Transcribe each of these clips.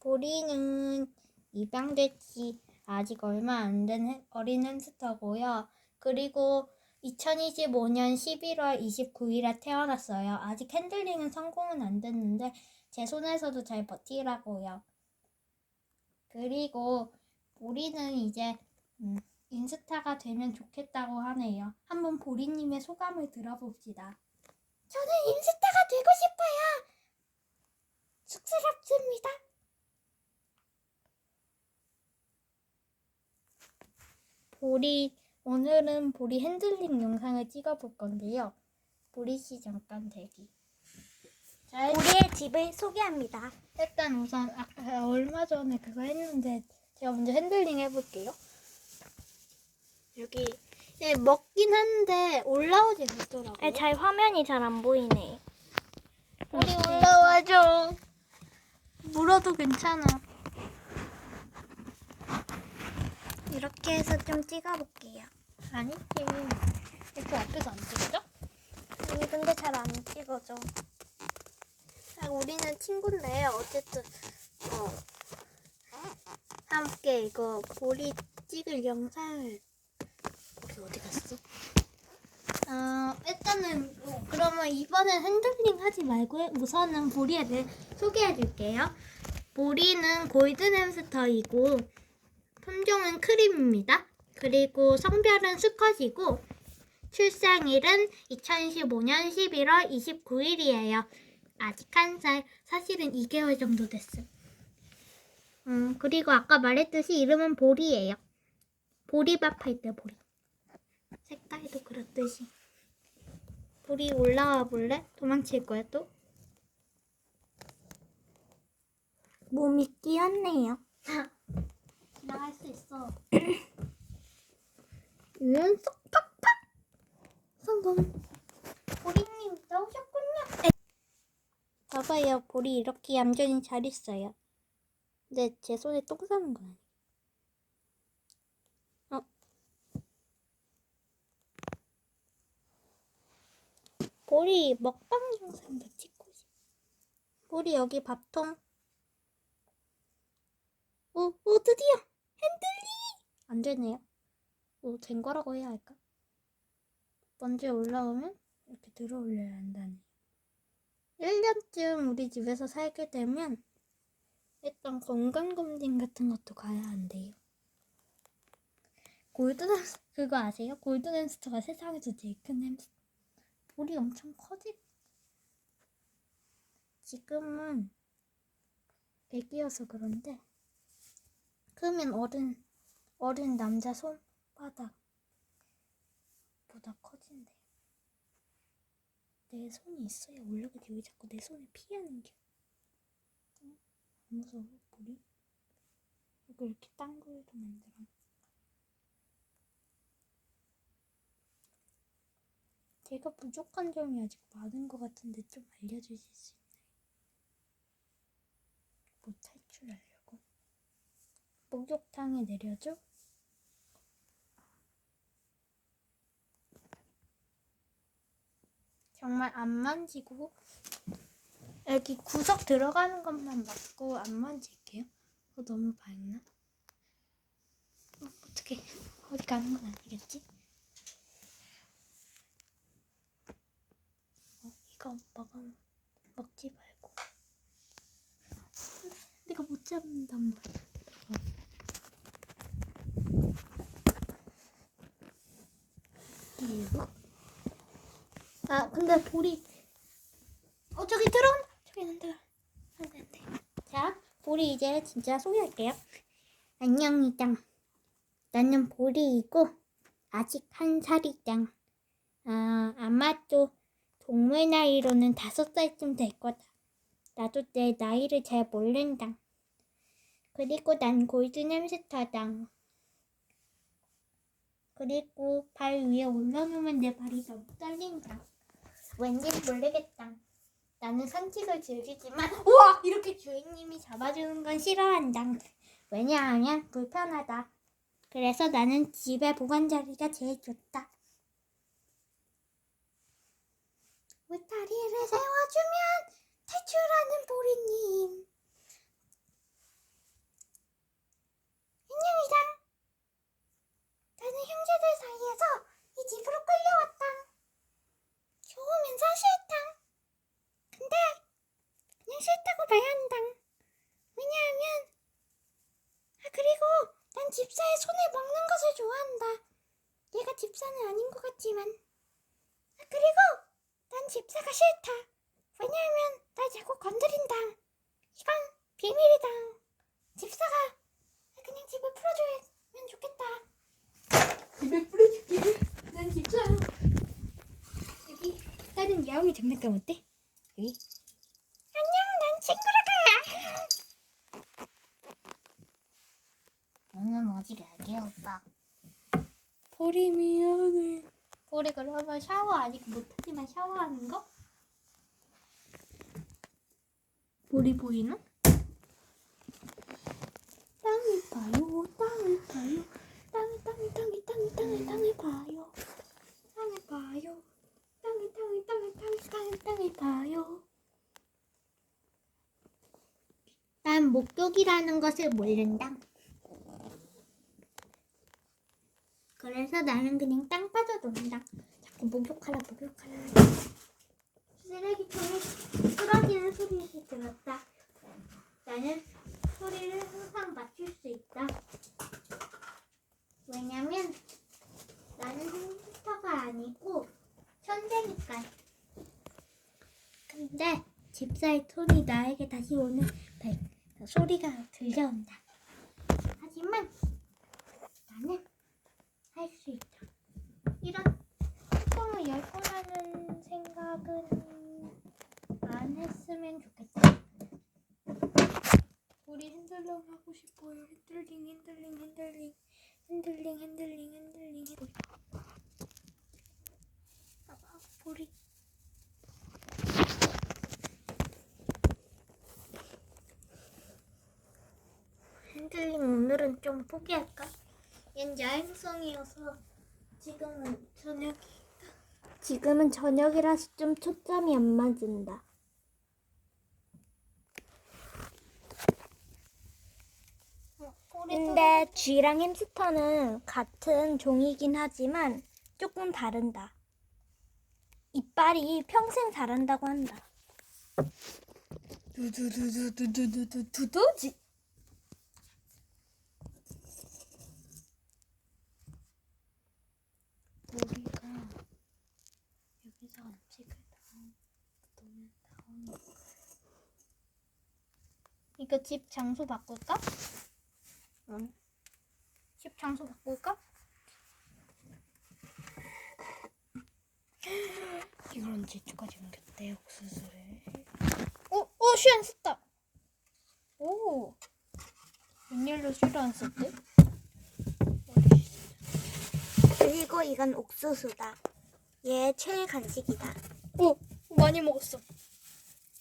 보리는 입양된 지 아직 얼마 안 된 어린 햄스터고요. 그리고 2025년 11월 29일에 태어났어요. 아직 핸들링은 성공은 안 됐는데 제 손에서도 잘 버티라고요. 그리고 보리는 이제 음, 인스타가 되면 좋겠다고 하네요. 한번 보리님의 소감을 들어봅시다. 저는 인스타가 되고 싶어요. 쑥스럽습니다. 보리 오늘은 보리 핸들링 영상을 찍어볼 건데요. 보리 씨 잠깐 대기. 자, 우리의 집을 소개합니다. 일단 우선 아, 아, 얼마 전에 그거 했는데 제가 먼저 핸들링 해볼게요. 여기 네, 먹긴 한데 올라오지 않더라고요. 아, 잘 화면이 잘 안 보이네. 우리 올라와줘. 물어도 괜찮아. 이렇게 해서 좀 찍어볼게요. 아니지. 이렇게 앞에서 안 찍어져? 아니 근데 잘 안 찍어져. 아, 우리는 친구인데 어쨌든 어, 함께 이거 보리 찍을 영상을 우리 어디 갔어? 어, 일단은 그러면 이번엔 핸들링 하지 말고 우선은 보리에 대해 소개해 줄게요. 보리는 골든 햄스터이고 품종은 크림입니다. 그리고 성별은 수컷이고 출생일은 2015년 11월 29일이에요. 아직 한 살, 사실은 2개월 정도 됐음. 음, 그리고 아까 말했듯이 이름은 보리예요. 보리밥 할 때 보리. 색깔도 그렇듯이. 보리 올라와 볼래? 도망칠 거야 또? 몸이 끼었네요. 지나갈 수 있어. 연속 팍팍! 성공. 보리님 나오셨군요. 봐봐요, 보리 이렇게 얌전히 잘 있어요. 근데 제 손에 똥 싸는 거 아니야? 어? 보리 먹방 영상도 찍고 싶어. 보리 여기 밥통. 오, 오 드디어! 안 되네요. 오, 된 거라고 해야 할까? 먼저 올라오면 이렇게 들어 올려야 한다네. 1년쯤 우리 집에서 살게 되면 일단 건강검진 같은 것도 가야 한대요. 골든 햄스 그거 아세요? 골든 햄스터가 세상에서 제일 큰 햄스터. 볼이 엄청 커지. 지금은 애기여서 그런데 크면 어른 어른 남자 손바닥 보다 커진대. 내 손이 있어야 올라가지 왜 자꾸 내 손을 피하는 게? 응? 안 무서워 볼이? 이거 이렇게 땅굴도 만들어. 제가 부족한 점이 아직 많은 것 같은데 좀 알려주실 수 있나요? 뭐 탈출하려고? 목욕탕에 내려줘? 정말 안 만지고 여기 구석 들어가는 것만 맞고 안 만질게요. 어, 너무 밝나? 어, 어떻게 어디 가는 건 아니겠지? 어, 이거 먹어 먹지 말고 내가 못 잡는단 말이야. 이거 아 근데 볼이 어 저기 들어온다 저기 안 들어. 안돼 안돼. 자 볼이 이제 진짜 소개할게요. 안녕이짱 나는 볼이이고 아직 한 살이짱 아 아마 도 동물 나이로는 다섯 살쯤 될 거다. 나도 내 나이를 잘 모른다 그리고 난 골든 햄스터당. 그리고 발 위에 올려놓으면 내 발이 너무 떨린다. 왠지 모르겠다. 나는 산책을 즐기지만 우와 이렇게 주인님이 잡아주는 건 싫어한다. 왜냐하면 불편하다. 그래서 나는 집에 보관 자리가 제일 좋다. 울타리를 세워주면 탈출하는 보리님. 안녕이다. 나는 형제들 사이에서 이 집으로 끌려왔다. 좋으면서 싫다. 근데 그냥 싫다고 봐야 한다. 왜냐하면 아 그리고 난 집사의 손을 먹는 것을 좋아한다. 얘가 집사는 아닌 것 같지만 아 그리고 난 집사가 싫다. 왜냐하면 날 자꾸 건드린다. 이건 비밀이다. 집사가 그냥 집을 풀어주면 좋겠다. 집에 뿌려줄게. 난 집사야. 야옹이 장난감 어때? 여기. 안녕, 난 친구라가. 너는 어디 가게 오빠? 보리 미안해. 우리 그러면 샤워 아직 못하지만 샤워하는 거? 보리 보이나? 땅을 봐요, 땅을 봐요, 땅을 땅을 땅을 땅을 땅을 땅을 봐요, 땅을 봐요, 땅을 땅을 땅을 땅을 땅을 땅을 봐요. 난 목욕이라는 것을 모른다. 그래서 나는 그냥 땅 빠져 논다. 자꾸 목욕하라 목욕하라. 쓰레기통에 쓰러지는 소리를 들었다. 나는 소리를 항상 맞출 수 있다. 왜냐면 나는 햄스터가 아니고 천재니까. 근데 집사의 톤이 나에게 다시 오는 배- 소리가 들려온다. 하지만 나는 할 수 있다. 이런 뚜껑을 열 거라는 생각은 안 했으면 좋겠다. 우리 핸들링 하고 싶어요. 핸들링, 핸들링, 핸들링, 핸들링, 핸들링, 핸들링. 핸들링. 아, 아, 보리. 핸들링 오늘은 좀 포기할까? 얜 야행성이어서 지금은 저녁 지금은 저녁이라서 좀 초점이 안 맞은다. 근데 쥐랑 햄스터는 같은 종이긴 하지만 조금 다른다. 이빨이 평생 자란다고 한다. 두두두두두두두두두지. 우리가 여기서 음식을 다음 다음 이거 집 장소 바꿀까? 응. 집 장소 바꿀까? 이걸 언제까지 옮겼대 옥수수를. 어, 어, 슈안 썼다. 오, 웬일로 슈를 안 썼대? 그리고 이건 옥수수다. 얘 최애 간식이다. 오, 많이 먹었어.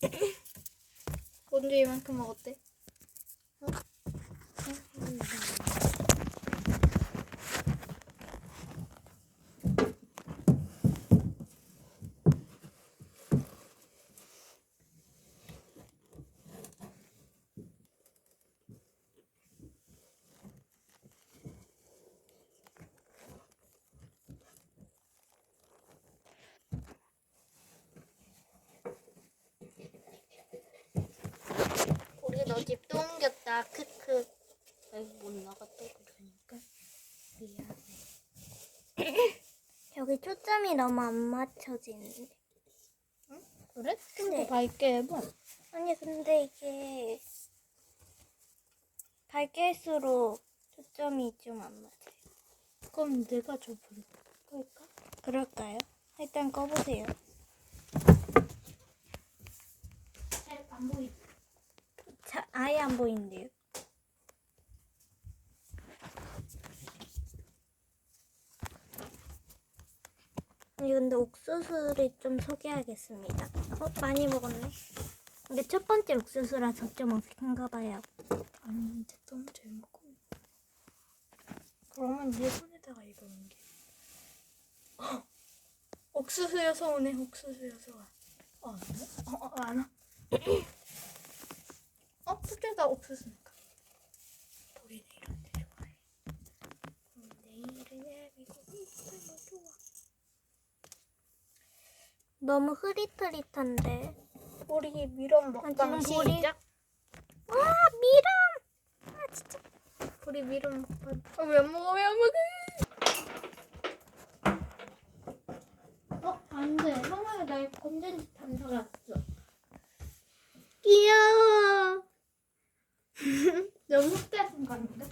언제 이만큼 먹었대? 집또 옮겼다. 크크. 여기 못 나갔다 그러니까 미안해. 여기 초점이 너무 안 맞춰지는데. 그래? 근데- 밝게 해봐. 아니 근데 이게 밝게 할수록 초점이 좀 안 맞아요. 그럼 내가 저 불. 끌까? 그럴까요? 일단 꺼보세요. 잘안 보이. 자, 아예 안 보이는데요. 아니 근데 옥수수를 좀 소개하겠습니다. 어 많이 먹었네. 근데 첫 번째 옥수수라서 좀 어색한가 봐요. 아닌데 너무 잘 먹어. 그러면 내 손에다가 이거 옮겨. 어, 옥수수 여서 오네. 옥수수 여서 와. 어, 안 와? 어, 어, 안 와. 어, 둘째가 옥수수니까. 보리네 이런 데 좋아해. 음, 내일은 애미고 이쁘면 좋아. 너무 흐릿흐릿한데 우리 미럼 아, 먹방 지금 시작. 와 미럼. 아 진짜. 우리 미럼 먹방. 어, 왜안 먹어? 왜 안 먹어? 어, 안 돼. 형아가 날 건전지 단사갔어. 귀여워. 너무 흑다sin 거 아닌가?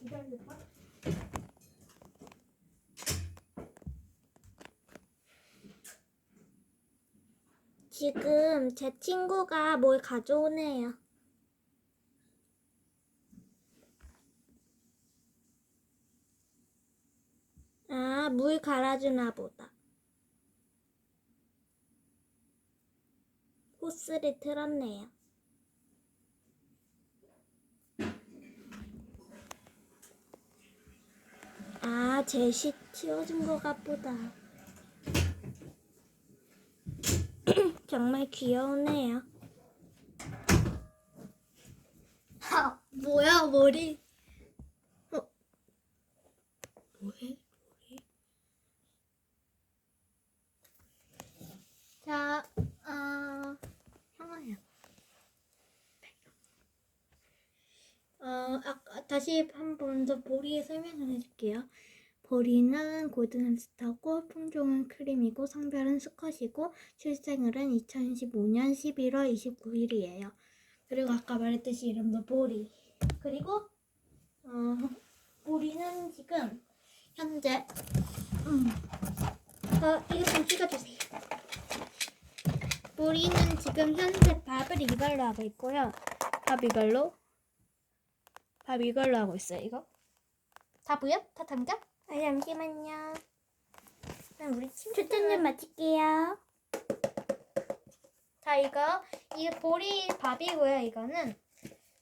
기다려봐. 지금 제 친구가 뭘 가져오네요. 아, 물 갈아주나 보다. 호스를 틀었네요. 아, 제시 치워준 것 같보다. 정말 귀여우네요. 아, 뭐야 머리? 어. 뭐해? 머리? 자, 어, 형아야. 어, 아까 다시 한 번 더 보리의 설명을 해줄게요. 보리는 골든햄스터고 품종은 크림이고 성별은 수컷이고 출생일은 2015년 11월 29일이에요. 그리고 아까 말했듯이 이름도 보리. 그리고 어, 보리는 지금 현재 음, 어, 이거 좀 찍어주세요. 보리는 지금 현재 밥을 이걸로 하고 있고요. 밥 이걸로 밥 이걸로 하고 있어요. 이거 다 보여? 다 담겨? 아, 잠시만요. 그럼 우리 추천 좀 마칠게요. 자 이거 이 보리 밥이고요. 이거는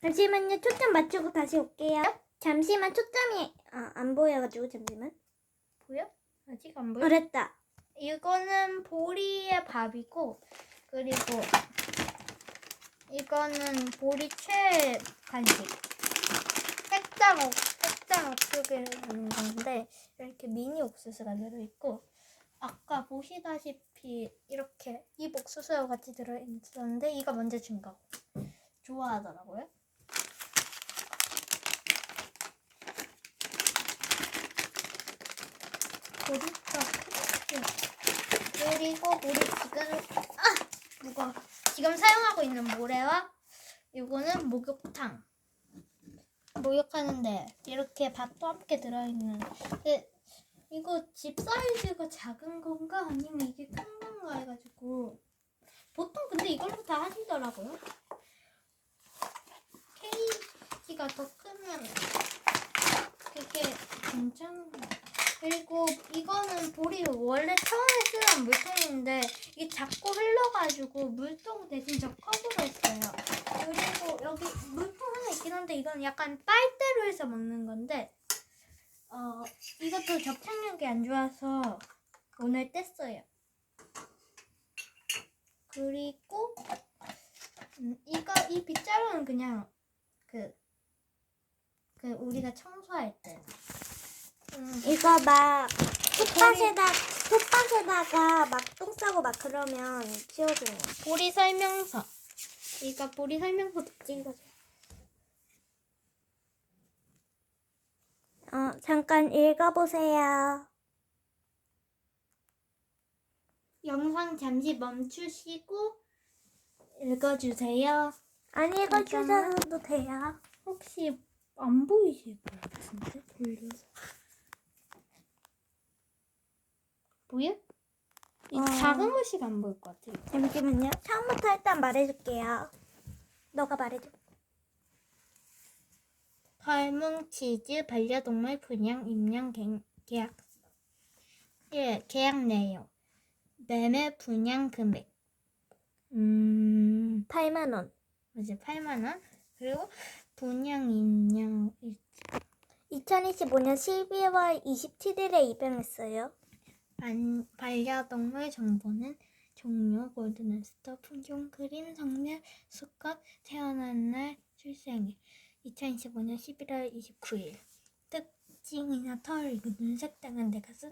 잠시만요. 초점 맞추고 다시 올게요. 잠시만 초점이 아, 안 보여가지고 잠시만. 보여? 아직 안 보여? 그랬다. 이거는 보리의 밥이고 그리고 이거는 보리 최 간식 핵장 옥 핵장 옥수수를 하는 건데 이렇게 미니 옥수수가 들어있고 아까 보시다시피 이렇게 이 옥수수와 같이 들어있었는데 이거 먼저 준 거 좋아하더라고요. 크게 그리고 우리 지금 아! 무거 지금 사용하고 있는 모래와 이거는 목욕탕 목욕하는데 이렇게 밥도 함께 들어있는 근데 이거 집 사이즈가 작은 건가? 아니면 이게 큰 건가 해가지고 보통 근데 이걸로 다 하시더라고요. 케이지가 더 크면 그게 괜찮은 그리고 이거는 볼이 원래 처음에 쓰던 물통인데 이게 자꾸 흘러가지고 물통 대신 저 컵으로 했어요. 그리고 여기 물통 하나 있긴 한데 이건 약간 빨대로 해서 먹는 건데 어 이것도 접착력이 안 좋아서 오늘 뗐어요. 그리고 음, 이거 이 빗자루는 그냥 그 그 우리가 청소할 때. 음, 이거 막 톱밭에다 톱밭에다가 막 똥 싸고 막 그러면 치워주는 거. 보리 설명서. 이거 보리 설명서도 찍어줘. 어 잠깐 읽어보세요. 영상 잠시 멈추시고 읽어주세요. 안 읽어주셔도 돼요. 혹시 안 보이실 것 같은데 돌려서. 보여? 이 어. 작은 것이 안 보일 것 같아요. 잠시만요. 처음부터 일단 말해줄게요. 너가 말해줘. 덜뭉 치즈 반려동물 분양 임양 개- 계약. 예, 계약 내용. 매매 분양 금액. 음, 8만 원. 이제 8만 원. 그리고 분양 임양 일- 2025년 12월 27일에 입양했어요. 반, 반려동물 정보는 종료, 골든햄스터, 품종, 그림, 성별, 수컷, 태어난 날, 출생일. 2025년 11월 29일. 특징이나 털, 눈 색 등은 내가 쓴